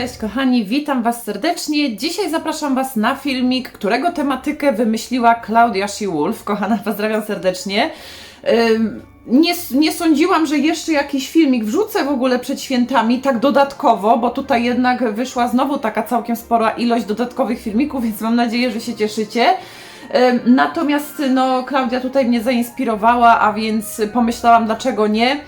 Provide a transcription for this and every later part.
Cześć kochani, witam Was serdecznie. Dzisiaj zapraszam Was na filmik, którego tematykę wymyśliła Klaudia She-Wolf. Kochana, pozdrawiam serdecznie. Nie, nie sądziłam, że jeszcze jakiś filmik wrzucę w ogóle przed świętami, tak dodatkowo, bo tutaj jednak wyszła znowu taka całkiem spora ilość dodatkowych filmików, więc mam nadzieję, że się cieszycie. Natomiast no, Klaudia tutaj mnie zainspirowała, a więc pomyślałam, dlaczego nie.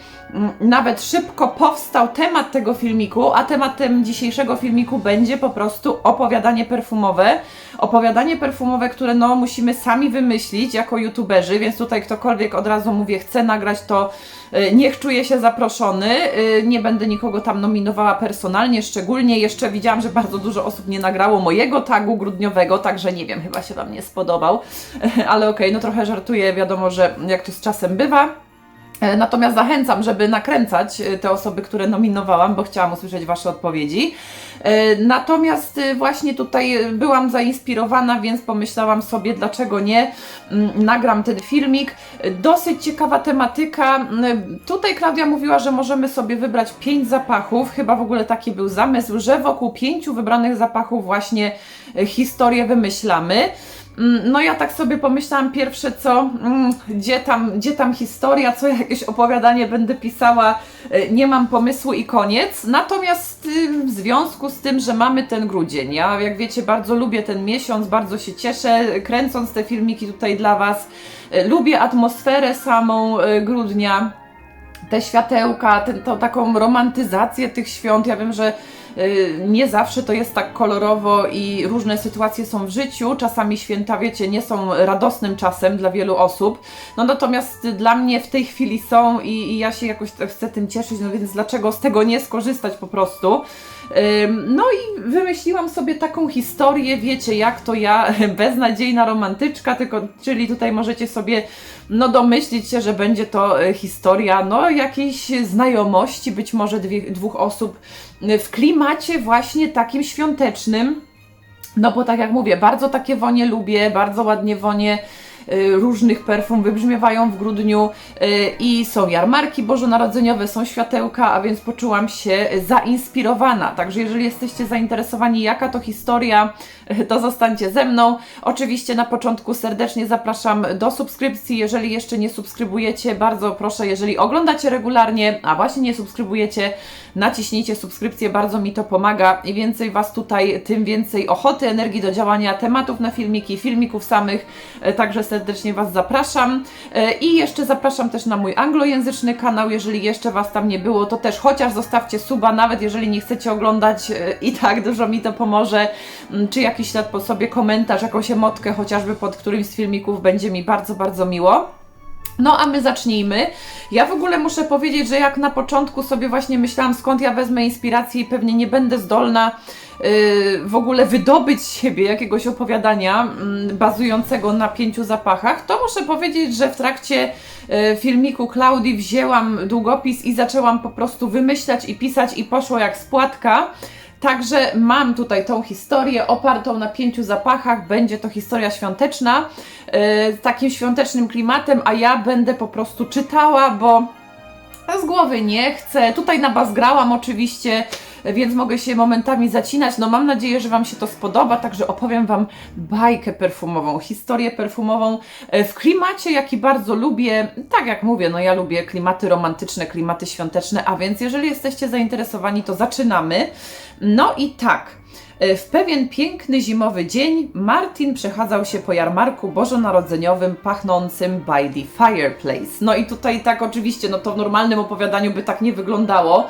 Nawet szybko powstał temat tego filmiku, a tematem dzisiejszego filmiku będzie po prostu opowiadanie perfumowe. Opowiadanie perfumowe, które no musimy sami wymyślić jako youtuberzy, więc tutaj ktokolwiek od razu mówię, chce nagrać to y, niech czuje się zaproszony. Y, Nie będę nikogo tam nominowała personalnie, szczególnie jeszcze widziałam, że bardzo dużo osób nie nagrało mojego tagu grudniowego, także nie wiem, chyba się Wam nie spodobał, ale okej, no trochę żartuję, wiadomo, że jak to z czasem bywa. E, Natomiast zachęcam, żeby nakręcać e, te osoby, które nominowałam, bo chciałam usłyszeć Wasze odpowiedzi. E, Natomiast właśnie tutaj byłam zainspirowana, więc pomyślałam sobie, dlaczego nie, mm, nagram ten filmik. Dosyć ciekawa tematyka. Tutaj Klaudia mówiła, że możemy sobie wybrać pięć zapachów. Chyba w ogóle taki był zamysł, że wokół pięciu wybranych zapachów właśnie historię wymyślamy. Mm, No ja tak sobie pomyślałam pierwsze co, mm, gdzie tam, gdzie tam historia, co jakieś opowiadanie będę pisała, y, nie mam pomysłu i koniec. Natomiast y, w związku z tym, że mamy ten grudzień, ja jak wiecie bardzo lubię ten miesiąc, bardzo się cieszę kręcąc te filmiki tutaj dla Was. Y, Lubię atmosferę samą y, grudnia, te światełka, ten, tą taką romantyzację tych świąt. Ja wiem, że nie zawsze to jest tak kolorowo i różne sytuacje są w życiu. Czasami święta, wiecie, nie są radosnym czasem dla wielu osób. No natomiast dla mnie w tej chwili są i, i ja się jakoś tak chcę tym cieszyć, no więc dlaczego z tego nie skorzystać po prostu? No i wymyśliłam sobie taką historię, wiecie, jak to ja, beznadziejna romantyczka, tylko, czyli tutaj możecie sobie no domyślić się, że będzie to e, historia no jakiejś znajomości, być może dwie, dwóch osób e, w klimacie właśnie takim świątecznym. No bo tak jak mówię, bardzo takie wonie lubię, bardzo ładnie wonie y, różnych perfum wybrzmiewają w grudniu y, i są jarmarki bożonarodzeniowe, są światełka, a więc poczułam się zainspirowana. Także jeżeli jesteście zainteresowani jaka to historia, y, to zostańcie ze mną. Oczywiście na początku serdecznie zapraszam do subskrypcji. Jeżeli jeszcze nie subskrybujecie, bardzo proszę, jeżeli oglądacie regularnie, a właśnie nie subskrybujecie, naciśnijcie subskrypcję, bardzo mi to pomaga. Im więcej Was tutaj, tym więcej ochoty, energii do działania, tematów na filmiki, filmików samych. Także serdecznie Was zapraszam. E, I jeszcze zapraszam też na mój anglojęzyczny kanał. Jeżeli jeszcze Was tam nie było, to też chociaż zostawcie suba, nawet jeżeli nie chcecie oglądać, e, i tak dużo mi to pomoże. Mm, Czy jakiś ślad po sobie, komentarz, jakąś emotkę chociażby pod którymś z filmików będzie mi bardzo, bardzo miło. No a my zacznijmy. Ja w ogóle muszę powiedzieć, że jak na początku sobie właśnie myślałam, skąd ja wezmę inspirację i pewnie nie będę zdolna yy, w ogóle wydobyć z siebie jakiegoś opowiadania mm, bazującego na pięciu zapachach, to muszę powiedzieć, że w trakcie yy, filmiku Klaudii wzięłam długopis i zaczęłam po prostu wymyślać i pisać i poszło jak spłatka. Także mam tutaj tą historię opartą na pięciu zapachach. Będzie to historia świąteczna, yy, z takim świątecznym klimatem, a ja będę po prostu czytała, bo z głowy nie chcę. Tutaj na bas grałam oczywiście, więc mogę się momentami zacinać. No mam nadzieję, że Wam się to spodoba, także opowiem Wam bajkę perfumową, historię perfumową e, w klimacie, jaki bardzo lubię. Tak jak mówię, no ja lubię klimaty romantyczne, klimaty świąteczne, a więc jeżeli jesteście zainteresowani, to zaczynamy. No i tak. E, W pewien piękny zimowy dzień Martin przechadzał się po jarmarku bożonarodzeniowym pachnącym by the fireplace. No i tutaj tak oczywiście, no to w normalnym opowiadaniu by tak nie wyglądało.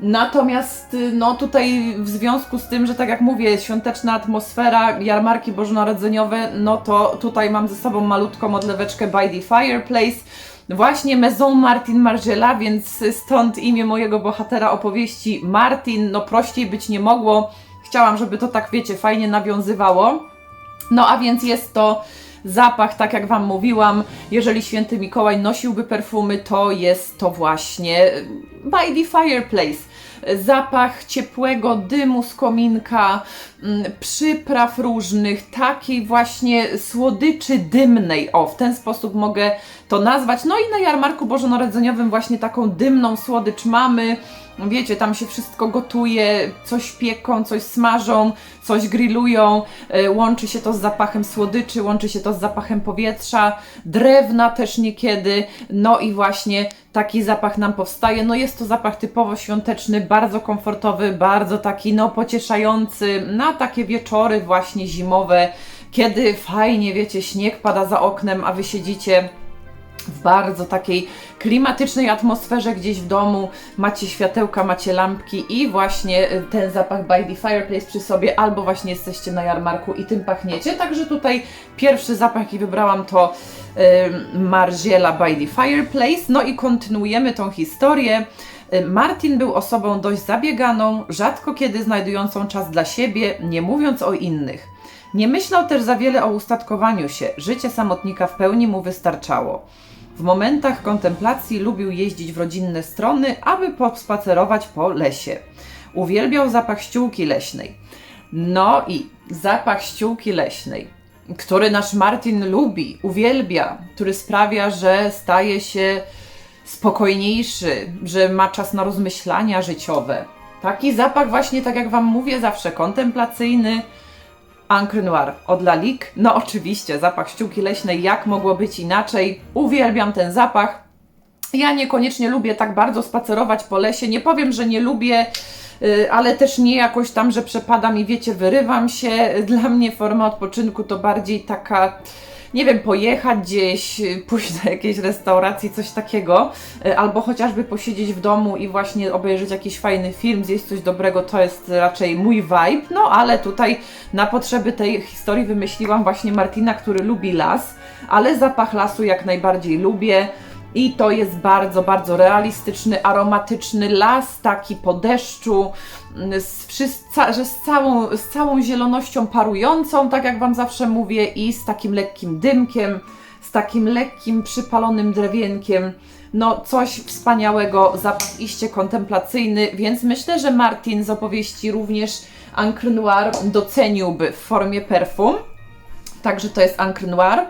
Natomiast y, no tutaj w związku z tym, że tak jak mówię, świąteczna atmosfera, jarmarki bożonarodzeniowe, no to tutaj mam ze sobą malutką odleweczkę by the fireplace. Właśnie Maison Martin Margiela, więc stąd imię mojego bohatera opowieści Martin, no prościej być nie mogło. Chciałam, żeby to tak wiecie, fajnie nawiązywało. No a więc jest to zapach, tak jak Wam mówiłam, jeżeli święty Mikołaj nosiłby perfumy, to jest to właśnie by the fireplace. Zapach ciepłego dymu z kominka, mm, przypraw różnych, takiej właśnie słodyczy dymnej. O, w ten sposób mogę to nazwać. No i na jarmarku bożonarodzeniowym właśnie taką dymną słodycz mamy. Wiecie, tam się wszystko gotuje, coś pieką, coś smażą, coś grillują, e, łączy się to z zapachem słodyczy, łączy się to z zapachem powietrza, drewna też niekiedy, no i właśnie taki zapach nam powstaje. No jest to zapach typowo świąteczny, bardzo komfortowy, bardzo taki no pocieszający na takie wieczory właśnie zimowe, kiedy fajnie, wiecie, śnieg pada za oknem, a wy siedzicie w bardzo takiej klimatycznej atmosferze gdzieś w domu, macie światełka, macie lampki i właśnie y, ten zapach by the fireplace przy sobie, albo właśnie jesteście na jarmarku i tym pachniecie. Także tutaj pierwszy zapach, jaki wybrałam to y, Margiela by the fireplace. No i kontynuujemy tą historię. Y, Martin był osobą dość zabieganą, rzadko kiedy znajdującą czas dla siebie, nie mówiąc o innych. Nie myślał też za wiele o ustatkowaniu się, życie samotnika w pełni mu wystarczało. W momentach kontemplacji lubił jeździć w rodzinne strony, aby pospacerować po lesie. Uwielbiał zapach ściółki leśnej. No i zapach ściółki leśnej, który nasz Martin lubi, uwielbia, który sprawia, że staje się spokojniejszy, że ma czas na rozmyślania życiowe. Taki zapach właśnie, tak jak Wam mówię, zawsze kontemplacyjny, Ancre Noir od Lalique. No oczywiście, zapach ściółki leśnej, jak mogło być inaczej. Uwielbiam ten zapach. Ja niekoniecznie lubię tak bardzo spacerować po lesie. Nie powiem, że nie lubię, y, ale też nie jakoś tam, że przepadam i wiecie, wyrywam się. Dla mnie forma odpoczynku to bardziej taka nie wiem, pojechać gdzieś, pójść do jakiejś restauracji, coś takiego, y, albo chociażby posiedzieć w domu i właśnie obejrzeć jakiś fajny film, zjeść coś dobrego, to jest raczej mój vibe. No ale tutaj na potrzeby tej historii wymyśliłam właśnie Martina, który lubi las, ale zapach lasu jak najbardziej lubię. I to jest bardzo, bardzo realistyczny, aromatyczny las, taki po deszczu, mm, z, że z całą, z całą zielonością parującą, tak jak Wam zawsze mówię, i z takim lekkim dymkiem, z takim lekkim przypalonym drewienkiem. No, coś wspaniałego, zapach iście kontemplacyjny, więc myślę, że Martin z opowieści również Ancre Noir doceniłby w formie perfum. Także to jest Ancre Noir.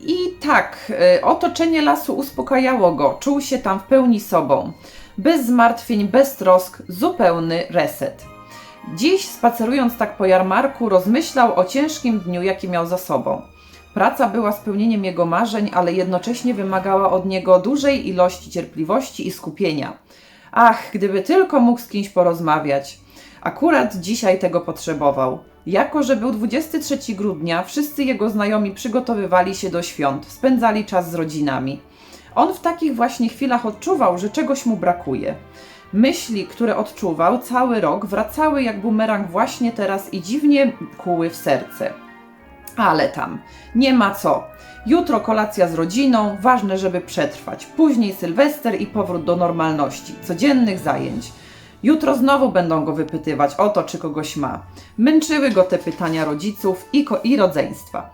I tak, y, otoczenie lasu uspokajało go, czuł się tam w pełni sobą. Bez zmartwień, bez trosk, zupełny reset. Dziś, spacerując tak po jarmarku, rozmyślał o ciężkim dniu, jaki miał za sobą. Praca była spełnieniem jego marzeń, ale jednocześnie wymagała od niego dużej ilości cierpliwości i skupienia. Ach, gdyby tylko mógł z kimś porozmawiać. Akurat dzisiaj tego potrzebował. Jako, że był 23 grudnia, wszyscy jego znajomi przygotowywali się do świąt, spędzali czas z rodzinami. On w takich właśnie chwilach odczuwał, że czegoś mu brakuje. Myśli, które odczuwał cały rok, wracały jak bumerang właśnie teraz i dziwnie kuły w serce. Ale tam, nie ma co. Jutro kolacja z rodziną, ważne, żeby przetrwać. Później Sylwester i powrót do normalności, codziennych zajęć. Jutro znowu będą go wypytywać o to, czy kogoś ma. Męczyły go te pytania rodziców i, i rodzeństwa.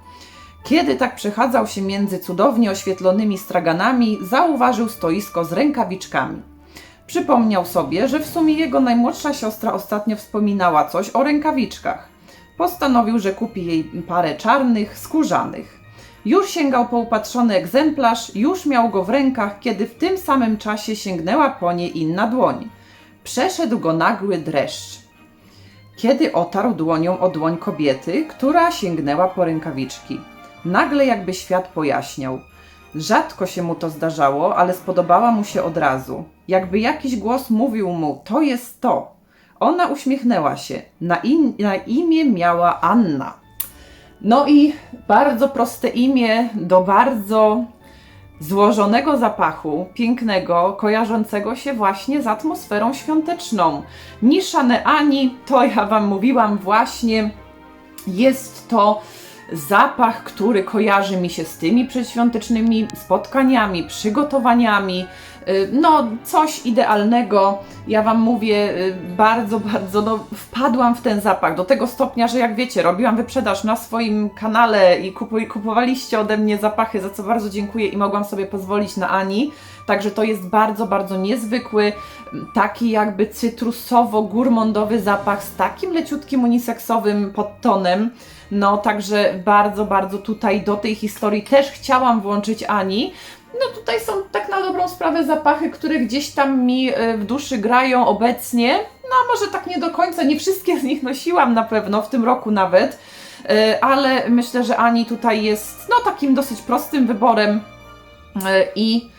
Kiedy tak przechadzał się między cudownie oświetlonymi straganami, zauważył stoisko z rękawiczkami. Przypomniał sobie, że w sumie jego najmłodsza siostra ostatnio wspominała coś o rękawiczkach. Postanowił, że kupi jej parę czarnych, skórzanych. Już sięgał po upatrzony egzemplarz, już miał go w rękach, kiedy w tym samym czasie sięgnęła po nie inna dłoń. Przeszedł go nagły dreszcz, kiedy otarł dłonią o dłoń kobiety, która sięgnęła po rękawiczki. Nagle jakby świat pojaśniał. Rzadko się mu to zdarzało, ale spodobała mu się od razu. Jakby jakiś głos mówił mu: To jest to. Ona uśmiechnęła się. Na, na imię miała Anna. No i bardzo proste imię do bardzo złożonego zapachu, pięknego, kojarzącego się właśnie z atmosferą świąteczną. Nisza Neani, to ja Wam mówiłam właśnie, jest to zapach, który kojarzy mi się z tymi przedświątecznymi spotkaniami, przygotowaniami, No, coś idealnego. Ja Wam mówię, y, bardzo, bardzo, no, wpadłam w ten zapach do tego stopnia, że jak wiecie, robiłam wyprzedaż na swoim kanale i kupuj, kupowaliście ode mnie zapachy, za co bardzo dziękuję i mogłam sobie pozwolić na Ani. Także to jest bardzo, bardzo niezwykły, taki jakby cytrusowo-gurmondowy zapach z takim leciutkim uniseksowym podtonem. No, także bardzo, bardzo tutaj do tej historii też chciałam włączyć Ani. No tutaj są tak na dobrą sprawę zapachy, które gdzieś tam mi e, w duszy grają obecnie. No może tak nie do końca, nie wszystkie z nich nosiłam na pewno, w tym roku nawet. E, Ale myślę, że Ani tutaj jest no takim dosyć prostym wyborem E, i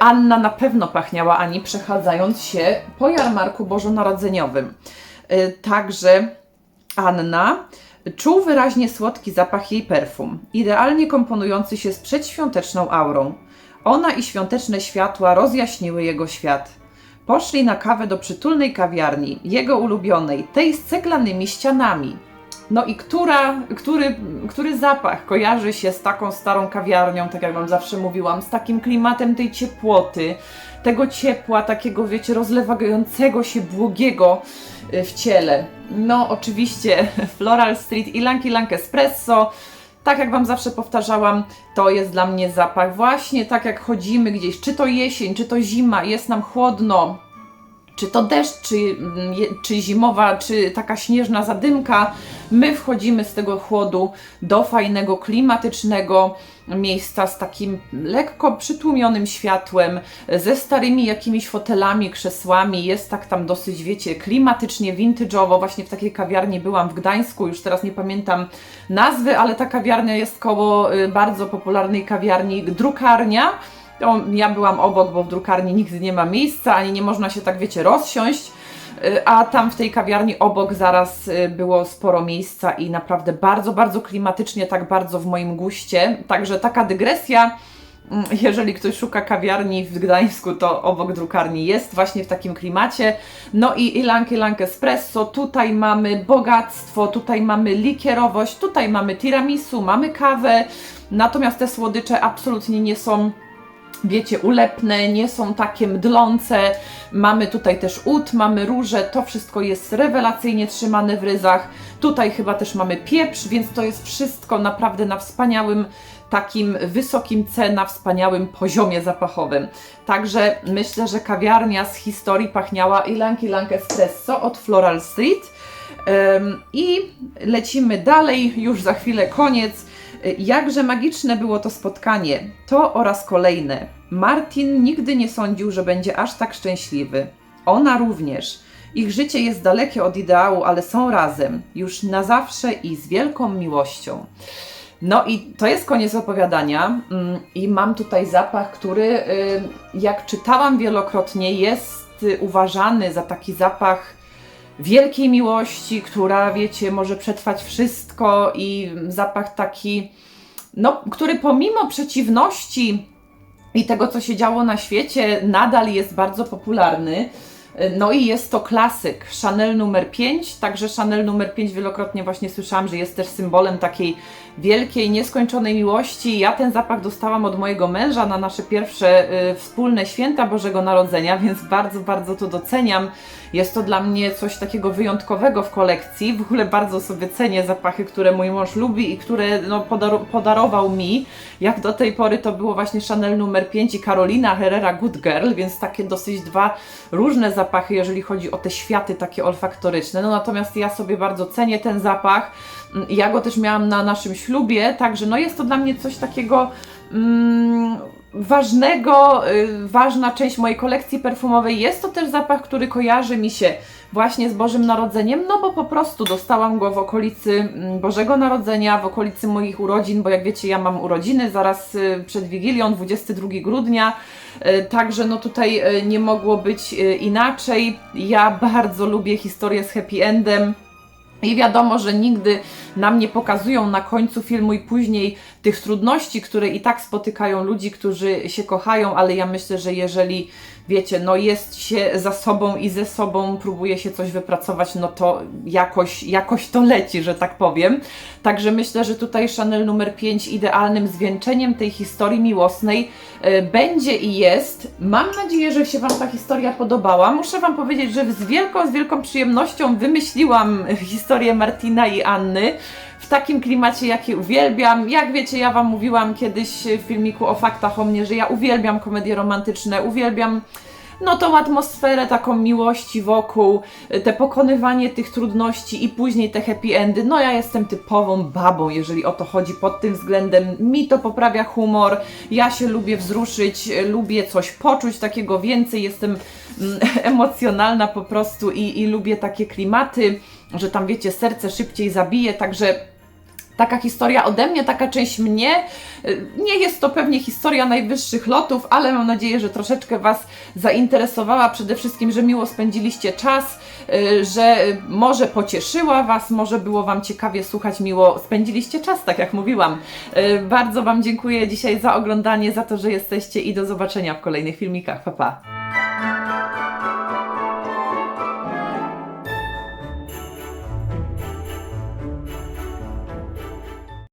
Anna na pewno pachniała Ani przechadzając się po jarmarku bożonarodzeniowym. Także Anna czuł wyraźnie słodki zapach jej perfum, idealnie komponujący się z przedświąteczną aurą. Ona i świąteczne światła rozjaśniły jego świat. Poszli na kawę do przytulnej kawiarni, jego ulubionej, tej z ceglanymi ścianami. No i która, który, który zapach kojarzy się z taką starą kawiarnią, tak jak Wam zawsze mówiłam, z takim klimatem tej ciepłoty, tego ciepła, takiego, wiecie, rozlewającego się błogiego y, w ciele. No, oczywiście Floral Street i Lanky Lank Espresso. Tak jak Wam zawsze powtarzałam, to jest dla mnie zapach. Właśnie tak jak chodzimy gdzieś, czy to jesień, czy to zima, jest nam chłodno, czy to deszcz, czy, mm, czy zimowa, czy taka śnieżna zadymka, my wchodzimy z tego chłodu do fajnego, klimatycznego miejsca z takim lekko przytłumionym światłem, ze starymi jakimiś fotelami, krzesłami. Jest tak tam dosyć, wiecie, klimatycznie, vintage'owo. Właśnie w takiej kawiarni byłam w Gdańsku, już teraz nie pamiętam nazwy, ale ta kawiarnia jest koło y, bardzo popularnej kawiarni Drukarnia. Ja byłam obok, bo w drukarni nigdy nie ma miejsca, ani nie można się tak, wiecie, rozsiąść. Y, A tam w tej kawiarni obok zaraz y, było sporo miejsca i naprawdę bardzo, bardzo klimatycznie, tak bardzo w moim guście. Także taka dygresja. Mm, Jeżeli ktoś szuka kawiarni w Gdańsku, to obok drukarni jest właśnie w takim klimacie. No i Ilanki Lank Espresso, tutaj mamy bogactwo, tutaj mamy likierowość, tutaj mamy tiramisu, mamy kawę. Natomiast te słodycze absolutnie nie są wiecie, ulepne, nie są takie mdlące. Mamy tutaj też ud, mamy róże, to wszystko jest rewelacyjnie trzymane w ryzach. Tutaj chyba też mamy pieprz, więc to jest wszystko naprawdę na wspaniałym takim wysokim C, na wspaniałym poziomie zapachowym. Także myślę, że kawiarnia z historii pachniała Ilanki Lank Espresso od Floral Street. Ym, I lecimy dalej, już za chwilę koniec. Y, Jakże magiczne było to spotkanie, to oraz kolejne. Martin nigdy nie sądził, że będzie aż tak szczęśliwy. Ona również. Ich życie jest dalekie od ideału, ale są razem, już na zawsze i z wielką miłością. No i to jest koniec opowiadania mm, i mam tutaj zapach, który y, jak czytałam wielokrotnie jest y, uważany za taki zapach wielkiej miłości, która wiecie, może przetrwać wszystko i zapach taki, no, który pomimo przeciwności i tego, co się działo na świecie, nadal jest bardzo popularny. No i jest to klasyk Chanel numer 5, także Chanel numer 5 wielokrotnie właśnie słyszałam, że jest też symbolem takiej wielkiej, nieskończonej miłości. Ja ten zapach dostałam od mojego męża na nasze pierwsze y, wspólne święta Bożego Narodzenia, więc bardzo, bardzo to doceniam. Jest to dla mnie coś takiego wyjątkowego w kolekcji. W ogóle bardzo sobie cenię zapachy, które mój mąż lubi i które no, podar- podarował mi. Jak do tej pory to było właśnie Chanel numer 5 i Carolina Herrera Good Girl, więc takie dosyć dwa różne zapachy, jeżeli chodzi o te światy takie olfaktoryczne. No natomiast ja sobie bardzo cenię ten zapach. Ja go też miałam na naszym ślubie, także no jest to dla mnie coś takiego mm, ważnego, y, ważna część mojej kolekcji perfumowej. Jest to też zapach, który kojarzy mi się właśnie z Bożym Narodzeniem, no bo po prostu dostałam go w okolicy mm, Bożego Narodzenia, w okolicy moich urodzin, bo jak wiecie, ja mam urodziny zaraz y, przed Wigilią, 22 grudnia, y, także no tutaj y, nie mogło być inaczej. Ja bardzo lubię historię z happy endem. I wiadomo, że nigdy nam nie pokazują na końcu filmu i później tych trudności, które i tak spotykają ludzi, którzy się kochają, ale ja myślę, że jeżeli wiecie, no jest się za sobą i ze sobą, próbuje się coś wypracować, no to jakoś, jakoś to leci, że tak powiem. Także myślę, że tutaj Chanel numer 5 idealnym zwieńczeniem tej historii miłosnej e, będzie i jest. Mam nadzieję, że się Wam ta historia podobała. Muszę Wam powiedzieć, że z wielką, z wielką przyjemnością wymyśliłam historię Martina i Anny w takim klimacie, jaki uwielbiam. Jak wiecie, ja Wam mówiłam kiedyś w filmiku o faktach o mnie, że ja uwielbiam komedie romantyczne, uwielbiam no tą atmosferę taką miłości wokół, te pokonywanie tych trudności i później te happy endy. No ja jestem typową babą, jeżeli o to chodzi pod tym względem. Mi to poprawia humor, ja się lubię wzruszyć, lubię coś poczuć takiego więcej, jestem mm, emocjonalna po prostu i, i lubię takie klimaty, że tam wiecie, serce szybciej zabije, także taka historia ode mnie, taka część mnie. Y, Nie jest to pewnie historia najwyższych lotów, ale mam nadzieję, że troszeczkę Was zainteresowała. Przede wszystkim, że miło spędziliście czas, y, że może pocieszyła Was, może było Wam ciekawie słuchać, miło spędziliście czas, tak jak mówiłam. Y, Bardzo Wam dziękuję dzisiaj za oglądanie, za to, że jesteście i do zobaczenia w kolejnych filmikach. Pa, pa.